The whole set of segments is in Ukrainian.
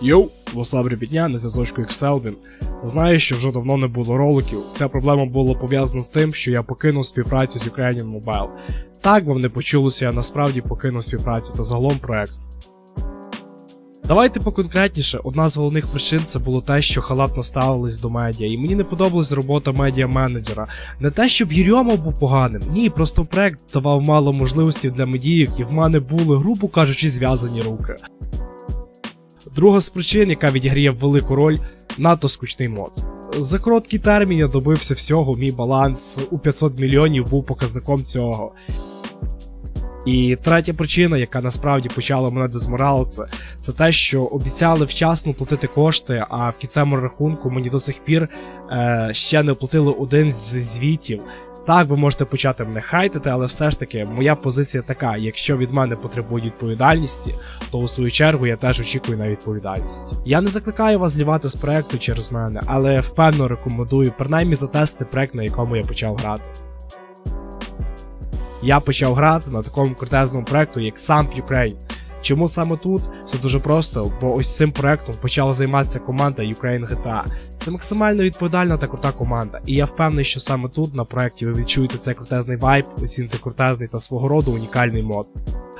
Йоу, Васабрі Бідня на зв'язочку Xelvin. Знаю, що вже давно не було роликів. Ця проблема була пов'язана з тим, що я покинув співпрацю з Ukrainian Mobile. Так вам не почулося, я насправді покинув співпрацю та загалом проект. Давайте поконкретніше. Одна з головних причин це було те, що халатно ставились до медіа, і мені не подобалась робота медіа-менеджера. Не те, щоб Юрьома був поганим, ні, просто проект давав мало можливостей для медійок, і в мене були, грубо кажучи, зв'язані руки. Друга з причин, яка відіграє велику роль, надто скучний мод. За короткий термін я добився всього, мій баланс у 500 мільйонів був показником цього. І третя причина, яка насправді почала мене дезморалити, це те, що обіцяли вчасно платити кошти, а в кінцевому рахунку мені до сих пір е, ще не оплатили один з звітів. Так, ви можете почати мене хайтити, але все ж таки моя позиція така: якщо від мене потребують відповідальності, то у свою чергу я теж очікую на відповідальність. Я не закликаю вас злівати з проекту через мене, але впевнено рекомендую принаймні затестити проект, на якому я почав грати. Я почав грати на такому крутезному проекту, як Samp Ukraine. Чому саме тут? Все дуже просто, бо ось цим проектом почала займатися команда Ukraine GTA. Це максимально відповідальна та крута команда, і я впевнений, що саме тут на проекті ви відчуєте цей крутезний вайб, оціните крутезний та свого роду унікальний мод.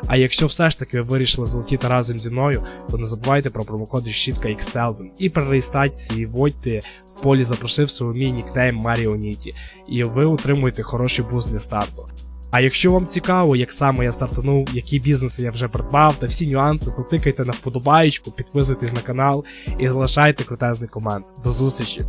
А якщо все ж таки ви вирішили залетіти разом зі мною, то не забувайте про промокод решітка XTELVIN і при реєстрації вводьте в полі запрошив свій мій нікнейм Маріо Ніті, і ви отримуєте хороший буст для старту. А якщо вам цікаво, як саме я стартанув, які бізнеси я вже придбав та всі нюанси, то тикайте на вподобаєчку, підписуйтесь на канал і залишайте крутезний комент. До зустрічі!